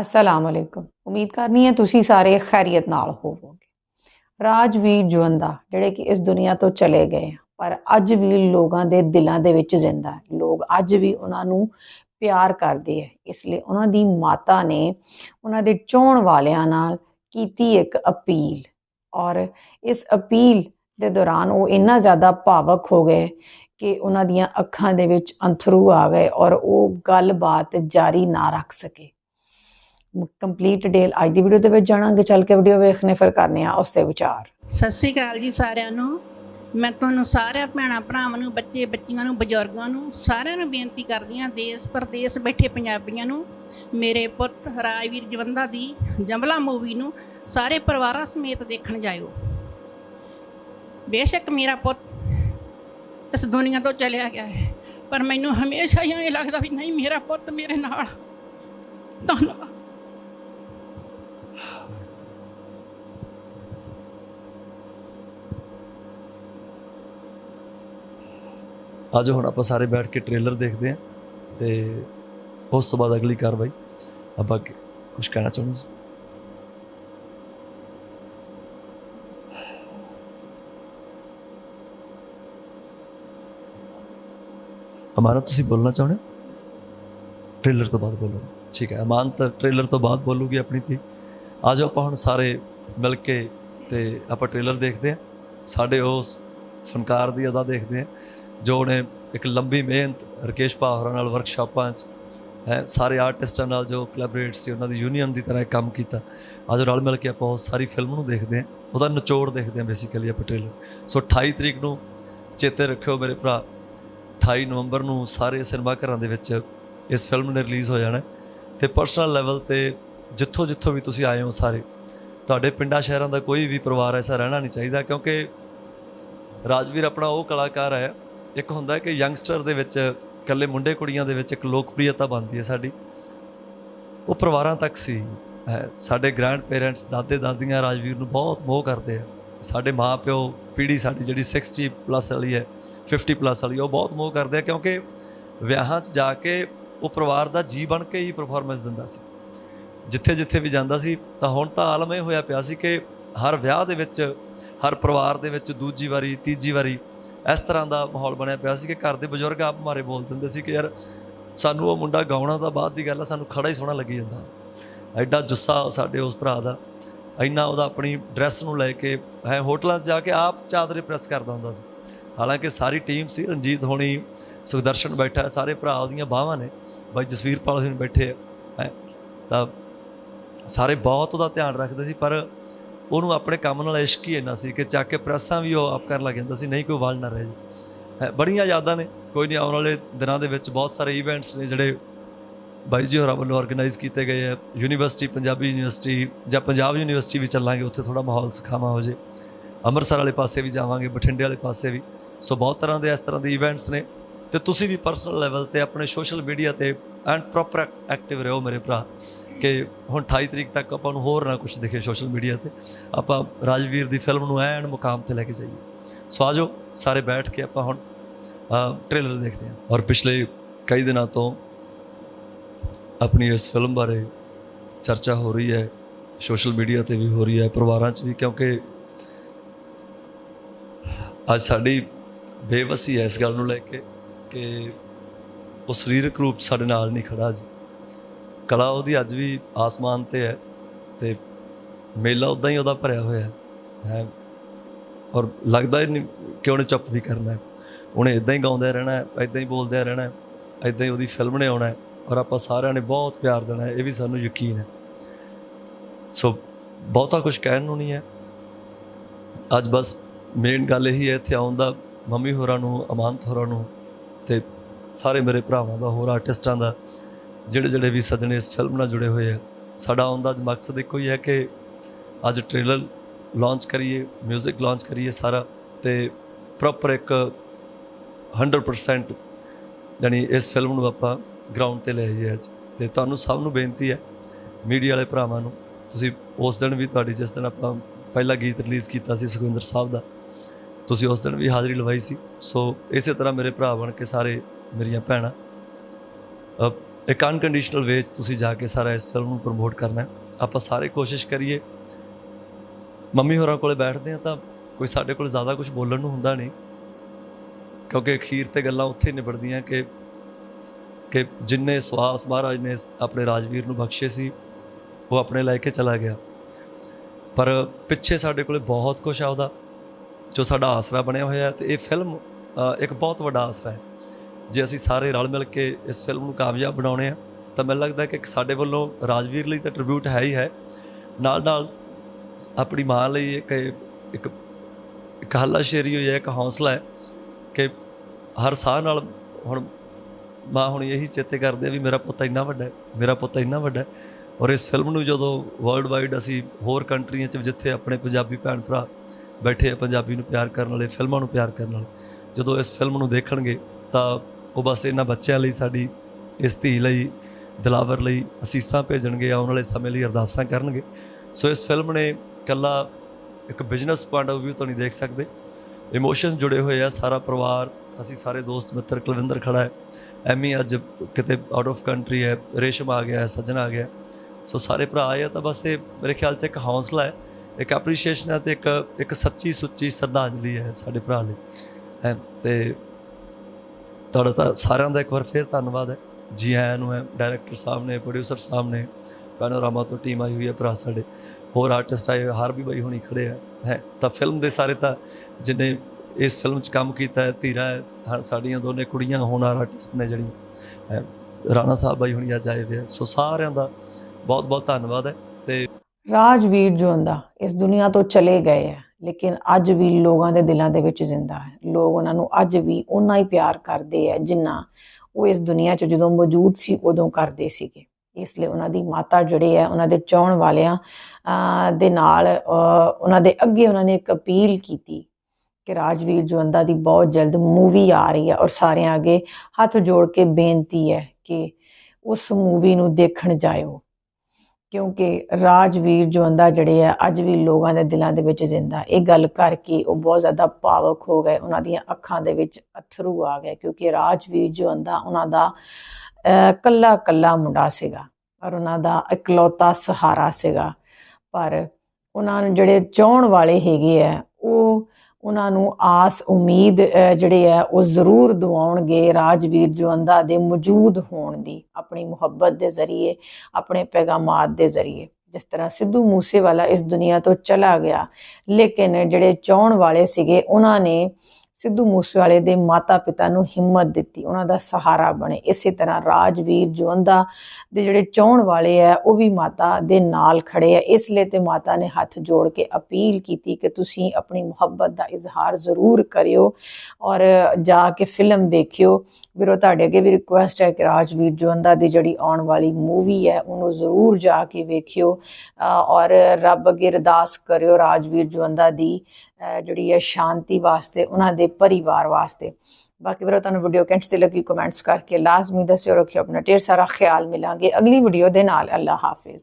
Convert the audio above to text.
ਅਸਲਾਮ ਅਲੈਕੁਮ ਉਮੀਦ ਕਰਨੀ ਹੈ ਤੁਸੀਂ ਸਾਰੇ ਖੈਰੀਅਤ ਨਾਲ ਹੋਵੋਗੇ। ਰਾਜਵੀਰ ਜਵੰਦਾ, ਜਿਹੜੇ ਕਿ ਇਸ ਦੁਨੀਆ ਤੋਂ ਚਲੇ ਗਏ ਪਰ ਅੱਜ ਵੀ ਲੋਕਾਂ ਦੇ ਦਿਲਾਂ ਦੇ ਵਿੱਚ ਜ਼ਿੰਦਾ ਹੈ। ਲੋਕ ਅੱਜ ਵੀ ਉਹਨਾਂ ਨੂੰ ਪਿਆਰ ਕਰਦੇ ਹੈ ਇਸ ਲਈ ਉਹਨਾਂ ਦੀ ਮਾਤਾ ਨੇ ਉਹਨਾਂ ਦੇ ਚੋਣ ਵਾਲਿਆਂ ਨਾਲ ਕੀਤੀ ਇੱਕ ਅਪੀਲ। ਔਰ ਇਸ ਅਪੀਲ ਦੇ ਦੌਰਾਨ ਉਹ ਇੰਨਾ ਜ਼ਿਆਦਾ ਭਾਵਕ ਹੋ ਗਏ ਕਿ ਉਹਨਾਂ ਦੀਆਂ ਅੱਖਾਂ ਦੇ ਵਿੱਚ ਅੰਥਰੂ ਆ ਗਏ ਔਰ ਉਹ ਗੱਲਬਾਤ ਜਾਰੀ ਨਾ ਰੱਖ ਸਕੇ। ਕੰਪਲੀਟ ਡਿਟੇਲ ਅੱਜ ਦੀ ਵੀਡੀਓ ਦੇ ਵਿੱਚ ਜਾਣਾਂਗੇ, ਚੱਲ ਕੇ ਵੀਡੀਓ ਵੇਖਨੇ ਫਿਰ ਕਰਨੇ ਆ ਉਸ ਤੇ ਵਿਚਾਰ। ਸਤਿ ਸ਼੍ਰੀ ਅਕਾਲ ਜੀ ਸਾਰਿਆਂ ਨੂੰ। ਮੈਂ ਤੁਹਾਨੂੰ ਸਾਰਿਆਂ ਭੈਣਾਂ ਭਰਾਵਾਂ ਨੂੰ, ਬੱਚੇ, ਬੱਚੀਆਂ ਨੂੰ, ਬਜ਼ੁਰਗਾਂ ਨੂੰ ਸਾਰਿਆਂ ਨੂੰ ਬੇਨਤੀ ਕਰਦੀ ਹਾਂ, ਦੇਸ਼ ਪ੍ਰਦੇਸ਼ ਬੈਠੇ ਪੰਜਾਬੀਆਂ ਨੂੰ, ਮੇਰੇ ਪੁੱਤ ਰਾਜਵੀਰ ਜਵੰਦਾ ਦੀ ਜੰਬਲਾ ਮੂਵੀ ਨੂੰ ਸਾਰੇ ਪਰਿਵਾਰਾਂ ਸਮੇਤ ਦੇਖਣ ਜਾਇਓ। ਬੇਸ਼ੱਕ ਮੇਰਾ ਪੁੱਤ ਇਸ ਦੁਨੀਆ ਤੋਂ ਚਲਿਆ ਗਿਆ ਹੈ, ਪਰ ਮੈਨੂੰ ਹਮੇਸ਼ਾ ਹੀ ਇਹ ਲੱਗਦਾ ਵੀ ਨਹੀਂ, ਮੇਰਾ ਪੁੱਤ ਮੇਰੇ ਨਾਲ। ਧੰਨਵਾਦ। ਅੱਜ ਹੁਣ ਆਪਾਂ ਸਾਰੇ ਬੈਠ ਕੇ ਟ੍ਰੇਲਰ ਦੇਖਦੇ ਹਾਂ ਤੇ ਉਸ ਤੋਂ ਬਾਅਦ ਅਗਲੀ ਕਾਰਵਾਈ ਆਪਾਂ ਕੁਝ ਕਹਿਣਾ ਚਾਹੁੰਦੇ ਸੀ ਅਮਾਨਤ, ਤੁਸੀਂ ਬੋਲਣਾ ਚਾਹੁੰਦੇ ਹੋ? ਟ੍ਰੇਲਰ ਤੋਂ ਬਾਅਦ ਬੋਲੋ। ਠੀਕ ਹੈ, ਅਮਾਨਤ ਟ੍ਰੇਲਰ ਤੋਂ ਬਾਅਦ ਬੋਲੂਗੀ ਆਪਣੀ ਤੀ ਆ ਆਪਾਂ ਹੁਣ ਸਾਰੇ ਮਿਲ ਕੇ ਤੇ ਆਪਾਂ ਟ੍ਰੇਲਰ ਦੇਖਦੇ ਹਾਂ। ਸਾਡੇ ਉਸ ਫਨਕਾਰ ਦੀ ਅਦਾ ਦੇਖਦੇ ਹਾਂ। ਜੋ ਨੇ ਇੱਕ ਲੰਬੀ ਮਿਹਨਤ, ਰਕੇਸ਼ ਹੋਰਾਂ ਨਾਲ ਵਰਕਸ਼ਾਪਾਂ 'ਚ, ਹੈ, ਸਾਰੇ ਆਰਟਿਸਟਾਂ ਨਾਲ ਜੋ ਕੋਲੈਬੋਰੇਟ ਸੀ, ਉਹਨਾਂ ਦੀ ਯੂਨੀਅਨ ਦੀ ਤਰ੍ਹਾਂ ਇਹ ਕੰਮ ਕੀਤਾ। ਅੱਜ ਰਲ ਮਿਲ ਕੇ ਆਪਾਂ ਉਹ ਸਾਰੀ ਫਿਲਮ ਨੂੰ ਦੇਖਦੇ ਹਾਂ। ਉਹਦਾ ਨਿਚੋੜ ਦੇਖਦੇ ਹਾਂ ਬੇਸਿਕਲੀ ਆਪਾਂ ਟ੍ਰੇਲਰ ਸੋ 28 ਤਰੀਕ ਨੂੰ ਚੇਤੇ ਰੱਖਿਓ ਮੇਰੇ ਭਰਾ 28 ਨਵੰਬਰ ਨੂੰ ਸਾਰੇ ਸਿਨੇਮਾ ਘਰਾਂ ਦੇ ਵਿੱਚ ਇਸ ਫਿਲਮ ਨੇ ਰਿਲੀਜ਼ ਹੋ ਜਾਣਾ ਹੈ। ਤੇ ਪਰਸਨਲ ਲੈਵਲ ਤੇ ਜਿੱਥੋਂ ਜਿੱਥੋਂ ਵੀ ਤੁਸੀਂ ਆਏ ਹੋ ਸਾਰੇ, ਤੁਹਾਡੇ ਪਿੰਡਾਂ ਸ਼ਹਿਰਾਂ ਦਾ ਕੋਈ ਵੀ ਪਰਿਵਾਰ ਐਸਾ ਰਹਿਣਾ ਨਹੀਂ ਚਾਹੀਦਾ ਕਿਉਂਕਿ ਰਾਜਵੀਰ ਆਪਣਾ ਉਹ ਕਲਾਕਾਰ ਹੈ ਇੱਕ ਹੁੰਦਾ ਕਿ ਯੰਗਸਟਰ ਦੇ ਵਿੱਚ, ਇਕੱਲੇ ਮੁੰਡੇ ਕੁੜੀਆਂ ਦੇ ਵਿੱਚ ਇੱਕ ਲੋਕਪ੍ਰਿਯਤਾ ਬਣਦੀ ਹੈ ਸਾਡੀ। ਉਹ ਪਰਿਵਾਰਾਂ ਤੱਕ ਸੀ। ਹੈ ਸਾਡੇ ਗ੍ਰੈਂਡ ਪੇਰੈਂਟਸ ਦਾਦੇ ਦਾਦੀਆਂ, ਰਾਜਵੀਰ ਨੂੰ ਬਹੁਤ ਮੋਹ ਕਰਦੇ ਆ। ਸਾਡੇ ਮਾਪਿਓ ਪੀੜ੍ਹੀ ਸਾਡੀ ਜਿਹੜੀ 60 ਪਲੱਸ ਵਾਲੀ ਹੈ 50 ਪਲੱਸ ਵਾਲੀ, ਉਹ ਬਹੁਤ ਮੋਹ ਕਰਦੇ ਆ ਕਿਉਂਕਿ ਵਿਆਹਾਂ 'ਚ ਜਾ ਕੇ ਉਹ ਪਰਿਵਾਰ ਦਾ ਜੀ ਬਣ ਕੇ ਹੀ ਪਰਫਾਰਮੈਂਸ ਦਿੰਦਾ ਸੀ। ਜਿੱਥੇ ਜਿੱਥੇ ਵੀ ਜਾਂਦਾ ਸੀ, ਤਾਂ ਹੁਣ ਤਾਂ ਆਲਮ ਇਹ ਹੋਇਆ ਪਿਆ ਸੀ ਕਿ ਹਰ ਵਿਆਹ ਦੇ ਵਿੱਚ, ਹਰ ਪਰਿਵਾਰ ਦੇ ਵਿੱਚ ਦੂਜੀ ਵਾਰੀ, ਤੀਜੀ ਵਾਰੀ ਇਸ ਤਰ੍ਹਾਂ ਦਾ ਮਾਹੌਲ ਬਣਿਆ ਪਿਆ ਸੀ ਕਿ ਘਰ ਦੇ ਬਜ਼ੁਰਗ ਆਪ ਮਾਰੇ ਬੋਲ ਦਿੰਦੇ ਸੀ ਕਿ ਯਾਰ ਸਾਨੂੰ ਉਹ ਮੁੰਡਾ ਗਾਉਣਾ ਤਾਂ ਬਾਅਦ ਦੀ ਗੱਲ ਆ, ਸਾਨੂੰ ਖੜਾ ਹੀ ਸੋਹਣਾ ਲੱਗੀ ਜਾਂਦਾ। ਐਡਾ ਜੁੱਸਾ ਸਾਡੇ ਉਸ ਭਰਾ ਦਾ। ਇੰਨਾ ਉਹਦਾ ਆਪਣੀ ਡਰੈਸ ਨੂੰ ਲੈ ਕੇ ਹੈ, ਹੋਟਲਾਂ 'ਚ ਜਾ ਕੇ ਆਪ ਚਾਦਰੇ ਪ੍ਰੈਸ ਕਰਦਾ ਹੁੰਦਾ ਸੀ। ਹਾਲਾਂਕਿ ਸਾਰੀ ਟੀਮ ਸੀ, ਰਣਜੀਤ ਹੋਣੀ, ਸੁਖਦਰਸ਼ਨ ਬੈਠਾ ਸਾਰੇ ਭਰਾ ਉਹਦੀਆਂ ਬਾਹਾਂ ਨੇ। ਬਾਈ ਜਸਵੀਰ ਪਾਲ ਹੋਣੀ ਬੈਠੇ ਆ ਹੈ। ਤਾਂ ਸਾਰੇ ਬਹੁਤ ਉਹਦਾ ਧਿਆਨ ਰੱਖਦੇ ਸੀ, ਪਰ ਉਹਨੂੰ ਆਪਣੇ ਕੰਮ ਨਾਲ ਇਸ਼ਕ ਹੀ ਇੰਨਾ ਸੀ ਕਿ ਚੱਕ ਕੇ ਪ੍ਰੈਸਾਂ ਵੀ ਉਹ ਆਪ ਕਰਨ ਲੱਗ ਜਾਂਦਾ ਸੀ, ਨਹੀਂ ਕੋਈ ਵਾਲ ਨਾ ਰਹੇ। ਜੀ ਹੈ, ਬੜੀਆਂ ਯਾਦਾਂ ਨੇ, ਕੋਈ ਨਹੀਂ, ਆਉਣ ਵਾਲੇ ਦਿਨਾਂ ਦੇ ਵਿੱਚ ਬਹੁਤ ਸਾਰੇ ਇਵੈਂਟਸ ਨੇ ਜਿਹੜੇ ਬਾਈ ਜੀ ਹੋਰਾਂ ਵੱਲੋਂ ਆਰਗੇਨਾਈਜ਼ ਕੀਤੇ ਗਏ ਆ ਯੂਨੀਵਰਸਿਟੀ ਪੰਜਾਬੀ ਯੂਨੀਵਰਸਿਟੀ ਜਾਂ ਪੰਜਾਬ ਯੂਨੀਵਰਸਿਟੀ ਵੀ ਚੱਲਾਂਗੇ, ਉੱਥੇ ਥੋੜਾ ਮਾਹੌਲ ਸਿਖਾਵਾਂ ਹੋ ਜੇ। ਅੰਮ੍ਰਿਤਸਰ ਵਾਲੇ ਪਾਸੇ ਵੀ ਜਾਵਾਂਗੇ, ਬਠਿੰਡੇ ਵਾਲੇ ਪਾਸੇ ਵੀ। ਸੋ ਬਹੁਤ ਤਰ੍ਹਾਂ ਦੇ ਇਸ ਤਰ੍ਹਾਂ ਦੇ ਇਵੈਂਟਸ ਨੇ ਤੇ ਤੁਸੀਂ ਵੀ ਪਰਸਨਲ ਲੈਵਲ ਤੇ ਆਪਣੇ ਸੋਸ਼ਲ ਮੀਡੀਆ ਤੇ ਐਂਡ ਪ੍ਰੋਪਰ ਐਕਟਿਵ ਰਹੋ ਮੇਰੇ ਭਰਾ। ਕਿ ਹੁਣ 28 ਤਰੀਕ ਤੱਕ ਆਪਾਂ ਨੂੰ ਹੋਰ ਨਾ ਕੁਝ ਦਿਖੇ ਸੋਸ਼ਲ ਮੀਡੀਆ ਤੇ। ਆਪਾਂ ਰਾਜਵੀਰ ਦੀ ਫਿਲਮ ਨੂੰ ਐਨ ਮੁਕਾਮ ਤੇ ਲੈ ਕੇ ਜਾਈਏ। ਸੋ ਆਜੋ ਸਾਰੇ ਬੈਠ ਕੇ ਆਪਾਂ ਹੁਣ ਟ੍ਰੇਲਰ ਦੇਖਦੇ ਹਾਂ। ਔਰ ਪਿਛਲੇ ਕਈ ਦਿਨਾਂ ਤੋਂ ਆਪਣੀ ਇਸ ਫਿਲਮ ਬਾਰੇ ਚਰਚਾ ਹੋ ਰਹੀ ਹੈ, ਸੋਸ਼ਲ ਮੀਡੀਆ ਤੇ ਵੀ ਹੋ ਰਹੀ ਹੈ, ਪਰਿਵਾਰਾਂ 'ਚ ਵੀ, ਕਿਉਂਕਿ ਅੱਜ ਸਾਡੀ ਬੇਵਸੀ ਹੈ ਇਸ ਗੱਲ ਨੂੰ ਲੈ ਕੇ ਕਿ ਉਹ ਸਰੀਰਕ ਰੂਪ 'ਚ ਸਾਡੇ ਨਾਲ ਨਹੀਂ ਖੜਾ ਜੀ ਕਲਾ ਉਹਦੀ ਅੱਜ ਵੀ ਆਸਮਾਨ ਤੇ ਹੈ ਤੇ ਮੇਲਾ ਉਦਾਂ ਹੀ ਉਹਦਾ ਭਰਿਆ ਹੋਇਆ ਹੈ। ਔਰ ਲੱਗਦਾ ਹੀ ਨਹੀਂ ਕਿ ਉਹਨੇ ਚੁੱਪ ਵੀ ਕਰਨਾ ਹੈ। ਉਹਨੇ ਇਦਾਂ ਹੀ ਗਾਉਂਦਾ ਰਹਿਣਾ ਹੈ ਇਦਾਂ ਹੀ ਬੋਲਦਾ ਰਹਿਣਾ ਹੈ ਇਦਾਂ ਹੀ ਉਹਦੀ ਫਿਲਮ ਨੇ ਆਉਣਾ ਹੈ ਔਰ ਆਪਾਂ ਸਾਰਿਆਂ ਨੇ ਬਹੁਤ ਪਿਆਰ ਦੇਣਾ ਹੈ, ਇਹ ਵੀ ਸਾਨੂੰ ਯਕੀਨ ਹੈ। ਸੋ ਬਹੁਤਾ ਕੁਝ ਕਹਿਣ ਨੂੰ ਨਹੀਂ ਹੈ। ਅੱਜ ਬਸ ਮੇਨ ਗੱਲ ਇਹੀ ਹੈ, ਇੱਥੇ ਆਉਣ ਦਾ ਮੰਮੀ ਹੋਰਾਂ ਨੂੰ, ਅਮਾਨਤ ਹੋਰਾਂ ਨੂੰ ਤੇ ਸਾਰੇ ਮੇਰੇ ਭਰਾਵਾਂ ਦਾ, ਹੋਰ ਆਰਟਿਸਟਾਂ ਦਾ ਜਿਹੜੇ ਜਿਹੜੇ ਵੀ ਸੱਜਣ ਇਸ ਫਿਲਮ ਨਾਲ ਜੁੜੇ ਹੋਏ ਆ, ਸਾਡਾ ਆਉਂਦਾ ਮਕਸਦ ਇੱਕੋ ਹੀ ਹੈ ਕਿ ਅੱਜ ਟ੍ਰੇਲਰ ਲਾਂਚ ਕਰੀਏ 뮤직 ਲਾਂਚ ਕਰੀਏ ਸਾਰਾ ਤੇ ਪ੍ਰੋਪਰ ਇੱਕ 100% ਯਾਨੀ ਇਸ ਫਿਲਮ ਨੂੰ ਆਪਾਂ ਗਰਾਊਂਡ ਤੇ ਲੈ ਆਈਏ ਅੱਜ। ਤੇ ਤੁਹਾਨੂੰ ਸਭ ਨੂੰ ਬੇਨਤੀ ਹੈ ਮੀਡੀਆ ਵਾਲੇ ਭਰਾਵਾਂ ਨੂੰ, ਤੁਸੀਂ ਉਸ ਦਿਨ ਵੀ ਤੁਹਾਡੀ ਜਿਸ ਦਿਨ ਆਪਾਂ ਪਹਿਲਾ ਗੀਤ ਰਿਲੀਜ਼ ਕੀਤਾ ਸੀ ਸੁਖਵਿੰਦਰ ਸਾਹਿਬ ਦਾ, ਤੁਸੀਂ ਉਸ ਦਿਨ ਵੀ ਹਾਜ਼ਰੀ ਲਵਾਈ ਸੀ। ਸੋ ਇਸੇ ਤਰ੍ਹਾਂ ਮੇਰੇ ਭਰਾ ਬਣ ਕੇ ਸਾਰੇ ਮੇਰੀਆਂ ਭੈਣਾਂ ਇੱਕ ਅਨਕੰਡੀਸ਼ਨਲ ਵੇ 'ਚ ਤੁਸੀਂ ਜਾ ਕੇ ਸਾਰਾ ਇਸ ਫਿਲਮ ਨੂੰ ਪ੍ਰਮੋਟ ਕਰਨਾ ਆਪਾਂ ਸਾਰੇ ਕੋਸ਼ਿਸ਼ ਕਰੀਏ। ਮੰਮੀ ਹੋਰਾਂ ਕੋਲੇ ਬੈਠਦੇ ਆ ਤਾਂ ਕੋਈ ਸਾਡੇ ਕੋਲ ਜ਼ਿਆਦਾ ਕੁਝ ਬੋਲਣ ਨੂੰ ਹੁੰਦਾ ਨਹੀਂ। ਕਿਉਂਕਿ ਅਖੀਰ ਤੇ ਗੱਲਾਂ ਉੱਥੇ ਨਿਬੜਦੀਆਂ ਕਿ ਕਿ ਜਿੰਨੇ ਸਵਾਸ ਮਹਾਰਾਜ ਨੇ ਆਪਣੇ ਰਾਜਵੀਰ ਨੂੰ ਬਖਸ਼ੇ ਸੀ, ਉਹ ਆਪਣੇ ਲੈ ਕੇ ਚਲਾ ਗਿਆ। ਪਰ ਪਿੱਛੇ ਸਾਡੇ ਕੋਲੇ ਬਹੁਤ ਕੁਝ ਆ ਉਹਦਾ, ਜੋ ਸਾਡਾ ਆਸਰਾ ਬਣਿਆ ਹੋਇਆ ਹੈ ਤੇ ਇਹ ਫਿਲਮ ਇੱਕ ਬਹੁਤ ਵੱਡਾ ਆਸਰਾ ਹੈ। ਜੇ ਅਸੀਂ ਸਾਰੇ ਰਲ ਮਿਲ ਕੇ ਇਸ ਫਿਲਮ ਨੂੰ ਕਾਮਯਾਬ ਬਣਾਉਣੇ ਆ, ਤਾਂ ਮੈਨੂੰ ਲੱਗਦਾ ਕਿ ਸਾਡੇ ਵੱਲੋਂ ਰਾਜਵੀਰ ਲਈ ਤਾਂ ਟ੍ਰਿਬਿਊਟ ਹੈ ਹੀ ਹੈ। ਨਾਲ ਨਾਲ ਆਪਣੀ ਮਾਂ ਲਈ ਇੱਕ ਇੱਕ ਇੱਕ ਹੱਲਾ ਸ਼ੇਰੀ ਹੋਈ ਹੈ, ਇੱਕ ਹੌਸਲਾ ਹੈ ਕਿ ਹਰ ਸਾਹ ਨਾਲ ਹੁਣ ਮਾਂ ਹੁਣ ਇਹੀ ਚੇਤੇ ਕਰਦੇ ਆ ਵੀ ਮੇਰਾ ਪੁੱਤ ਇੰਨਾ ਵੱਡਾ ਹੈ, ਮੇਰਾ ਪੁੱਤ ਇੰਨਾ ਵੱਡਾ ਹੈ। ਔਰ ਇਸ ਫਿਲਮ ਨੂੰ ਜਦੋਂ ਵਰਲਡ ਵਾਈਡ ਅਸੀਂ ਹੋਰ ਕੰਟਰੀਆਂ 'ਚ ਜਿੱਥੇ ਆਪਣੇ ਪੰਜਾਬੀ ਭੈਣ ਭਰਾ ਬੈਠੇ ਆ, ਪੰਜਾਬੀ ਨੂੰ ਪਿਆਰ ਕਰਨ ਵਾਲੇ, ਫਿਲਮਾਂ ਨੂੰ ਪਿਆਰ ਕਰਨ ਵਾਲੇ, ਜਦੋਂ ਇਸ ਫਿਲਮ ਨੂੰ ਦੇਖਣਗੇ ਤਾਂ ਉਹ ਬਸ ਇਹਨਾਂ ਬੱਚਿਆਂ ਲਈ, ਸਾਡੀ ਇਸ ਧੀ ਲਈ, ਦਿਲਾਵਰ ਲਈ ਅਸੀਸਾਂ ਭੇਜਣਗੇ ਆਉਣ ਵਾਲੇ ਸਮੇਂ ਲਈ ਅਰਦਾਸਾਂ ਕਰਨਗੇ। ਸੋ ਇਸ ਫਿਲਮ ਨੇ ਕੱਲਾ ਇੱਕ ਬਿਜ਼ਨਸ ਪੁਆਇੰਟ ਆਫ View ਤੋਂ ਨਹੀਂ ਦੇਖ ਸਕਦੇ। ਇਮੋਸ਼ਨ ਜੁੜੇ ਹੋਏ ਆ, ਸਾਰਾ ਪਰਿਵਾਰ, ਅਸੀਂ ਸਾਰੇ ਦੋਸਤ, ਮਿੱਤਰ ਕੁਲਵਿੰਦਰ ਖੜਾ ਹੈ। ਐਮੀ ਅੱਜ ਕਿਤੇ ਆਊਟ ਆਫ ਕੰਟਰੀ ਹੈ, ਰੇਸ਼ਮ ਆ ਗਿਆ ਹੈ ਸਜਨ ਆ ਗਿਆ। ਸੋ ਸਾਰੇ ਭਰਾ ਆਏ ਆ ਤਾਂ ਬਸ ਇਹ ਮੇਰੇ ਖਿਆਲ 'ਚ ਇੱਕ ਹੌਸਲਾ ਹੈ, ਇੱਕ ਐਪਰੀਸ਼ੀਏਸ਼ਨ ਹੈ ਤੇ ਇੱਕ ਇੱਕ ਸੱਚੀ ਸੁੱਚੀ ਸ਼ਰਧਾਂਜਲੀ ਹੈ ਸਾਡੇ ਭਰਾ ਲਈ। ਹੈ ਤੇ ਤੁਹਾਡਾ ਤਾਂ ਸਾਰਿਆਂ ਦਾ ਇੱਕ ਵਾਰ ਫੇਰ ਧੰਨਵਾਦ ਹੈ। ਜੀ ਆਇਆਂ ਨੂੰ ਹੈ ਡਾਇਰੈਕਟਰ ਸਾਹਿਬ ਨੇ ਪ੍ਰੋਡਿਊਸਰ ਸਾਹਿਬ ਨੇ ਪੈਨੋਰਾਮਾ ਤੋਂ ਟੀਮ ਆਈ ਹੋਈ ਹੈ ਭਰਾ ਸਾਡੇ। ਹੋਰ ਆਰਟਿਸਟ ਆਏ ਹੋਏ ਹਰ ਵੀ ਬਾਈ ਹੁਣੀ ਖੜੇ ਆ, ਹੈ। ਤਾਂ ਫਿਲਮ ਦੇ ਸਾਰੇ ਤਾਂ ਜਿਨੇ ਇਸ ਫਿਲਮ 'ਚ ਕੰਮ ਕੀਤਾ ਹੈ, ਧੀਰਾ ਹੈ ਸਾਡੀਆਂ ਦੋਨੇ ਕੁੜੀਆਂ ਹੋਣਾਰ ਆਰਟਿਸਟ ਨੇ ਜਿਹੜੀਆਂ, ਹੈ। ਰਾਣਾ ਸਾਹਿਬ ਬਾਈ ਹੁਣੀ ਅੱਜ ਆਏ ਹੋਏ ਆ। ਸੋ ਸਾਰਿਆਂ ਦਾ ਬਹੁਤ ਬਹੁਤ ਧੰਨਵਾਦ ਹੈ ਤੇ ਰਾਜਵੀਰ ਜਵੰਦਾ ਇਸ ਦੁਨੀਆ ਤੋਂ ਚਲੇ ਗਏ ਹੈ ਲੇਕਿਨ ਅੱਜ ਵੀ ਲੋਕਾਂ ਦੇ ਦਿਲਾਂ ਦੇ ਵਿੱਚ ਜ਼ਿੰਦਾ ਹੈ। ਲੋਕ ਉਹਨਾਂ ਨੂੰ ਅੱਜ ਵੀ ਉਨਾ ਹੀ ਪਿਆਰ ਕਰਦੇ ਹੈ ਜਿੰਨਾ ਉਹ ਇਸ ਦੁਨੀਆ 'ਚ ਜਦੋਂ ਮੌਜੂਦ ਸੀ ਉਦੋਂ ਕਰਦੇ ਸੀਗੇ। ਇਸ ਲਈ ਉਹਨਾਂ ਦੀ ਮਾਤਾ ਜਿਹੜੇ ਹੈ ਉਹਨਾਂ ਦੇ ਚਾਹਣ ਵਾਲਿਆਂ ਦੇ ਨਾਲ ਉਹਨਾਂ ਦੇ ਅੱਗੇ ਉਹਨਾਂ ਨੇ ਇੱਕ ਅਪੀਲ ਕੀਤੀ ਕਿ ਰਾਜਵੀਰ ਜਵੰਦਾ ਦੀ ਬਹੁਤ ਜਲਦ ਮੂਵੀ ਆ ਰਹੀ ਹੈ ਔਰ ਸਾਰਿਆਂ ਅੱਗੇ ਹੱਥ ਜੋੜ ਕੇ ਬੇਨਤੀ ਹੈ ਕਿ ਉਸ ਮੂਵੀ ਨੂੰ ਦੇਖਣ ਜਾਇਓ। ਕਿਉਂਕਿ ਰਾਜਵੀਰ ਜਵੰਦਾ ਜਿਹੜੇ ਆ ਅੱਜ ਵੀ ਲੋਕਾਂ ਦੇ ਦਿਲਾਂ ਦੇ ਵਿੱਚ ਜ਼ਿੰਦਾ। ਇਹ ਗੱਲ ਕਰਕੇ ਉਹ ਬਹੁਤ ਜ਼ਿਆਦਾ ਭਾਵਕ ਹੋ ਗਏ। ਉਹਨਾਂ ਦੀਆਂ ਅੱਖਾਂ ਦੇ ਵਿੱਚ ਅਥਰੂ ਆ ਗਏ ਕਿਉਂਕਿ ਰਾਜਵੀਰ ਜਵੰਦਾ ਉਹਨਾਂ ਦਾ ਅਹ, ਕੱਲਾ ਕੱਲਾ ਮੁੰਡਾ ਸੀਗਾ। ਪਰ ਉਹਨਾਂ ਦਾ ਇਕਲੌਤਾ ਸਹਾਰਾ ਸੀਗਾ। ਪਰ ਉਹਨਾਂ ਨੂੰ ਜਿਹੜੇ ਚਾਹਣ ਵਾਲੇ ਹੈਗੇ ਆ ਉਹ ਉਹਨਾਂ ਨੂੰ ਆਸ, ਉਮੀਦ ਜਿਹੜੇ ਆ, ਉਹ ਜ਼ਰੂਰ ਦਿਵਾਉਣਗੇ ਰਾਜਵੀਰ ਜਵੰਦਾ ਦੇ ਮੌਜੂਦ ਹੋਣ ਦੀ, ਆਪਣੀ ਮੁਹੱਬਤ ਦੇ ਜ਼ਰੀਏ, ਆਪਣੇ ਪੈਗਾਮਾਤ ਦੇ ਜ਼ਰੀਏ। ਜਿਸ ਤਰ੍ਹਾਂ ਸਿੱਧੂ ਮੂਸੇਵਾਲਾ ਇਸ ਦੁਨੀਆ ਤੋਂ ਚਲਾ ਗਿਆ, ਲੇਕਿਨ ਜਿਹੜੇ ਚਾਹਣ ਵਾਲੇ ਸੀਗੇ, ਉਹਨਾਂ ਨੇ ਸਿੱਧੂ ਮੂਸੇਵਾਲੇ ਦੇ ਮਾਤਾ ਪਿਤਾ ਨੂੰ ਹਿੰਮਤ ਦਿੱਤੀ, ਉਹਨਾਂ ਦਾ ਸਹਾਰਾ ਬਣੇ। ਇਸੇ ਤਰ੍ਹਾਂ ਰਾਜਵੀਰ ਜਵੰਦਾ ਦੇ ਜਿਹੜੇ ਚਾਹਣ ਵਾਲੇ ਆ, ਉਹ ਵੀ ਮਾਤਾ ਦੇ ਨਾਲ ਖੜੇ ਆ। ਇਸ ਲਈ ਤੇ ਮਾਤਾ ਨੇ ਹੱਥ ਜੋੜ ਕੇ ਅਪੀਲ ਕੀਤੀ ਕਿ ਤੁਸੀਂ ਆਪਣੀ ਮੁਹੱਬਤ ਦਾ ਇਜ਼ਹਾਰ ਜ਼ਰੂਰ ਕਰਿਓ ਔਰ ਜਾ ਕੇ ਫਿਲਮ ਦੇਖਿਓ ਵੀਰੋ, ਤੁਹਾਡੇ ਅੱਗੇ ਵੀ ਰਿਕੁਐਸਟ ਹੈ ਕਿ ਰਾਜਵੀਰ ਜਵੰਦਾ ਦੀ ਜਿਹੜੀ ਆਉਣ ਵਾਲੀ ਮੂਵੀ ਹੈ, ਉਹਨੂੰ ਜ਼ਰੂਰ ਜਾ ਕੇ ਵੇਖਿਓ। ਔਰ ਰੱਬ ਅੱਗੇ ਅਰਦਾਸ ਕਰਿਓ ਰਾਜਵੀਰ ਜਵੰਦਾ ਦੀ ਜਿਹੜੀ ਹੈ ਸ਼ਾਂਤੀ ਵਾਸਤੇ, ਉਹਨਾਂ ਦੇ ਪਰਿਵਾਰ ਵਾਸਤੇ। ਬਾਕੀ ਵੀਰੋ, ਤੁਹਾਨੂੰ ਵੀਡੀਓ ਕਿੰਚ ਤੇ ਲੱਗੀ ਕਮੈਂਟਸ ਕਰਕੇ ਲਾਜ਼ਮੀ ਦੱਸਿਓ, ਰੱਖਿਓ ਆਪਣਾ ਢੇਰ ਸਾਰਾ ਖਿਆਲ ਮਿਲਾਂਗੇ। ਅਗਲੀ ਵੀਡੀਓ ਦੇ ਨਾਲ ਅੱਲਾ ਹਾਫਿਜ਼।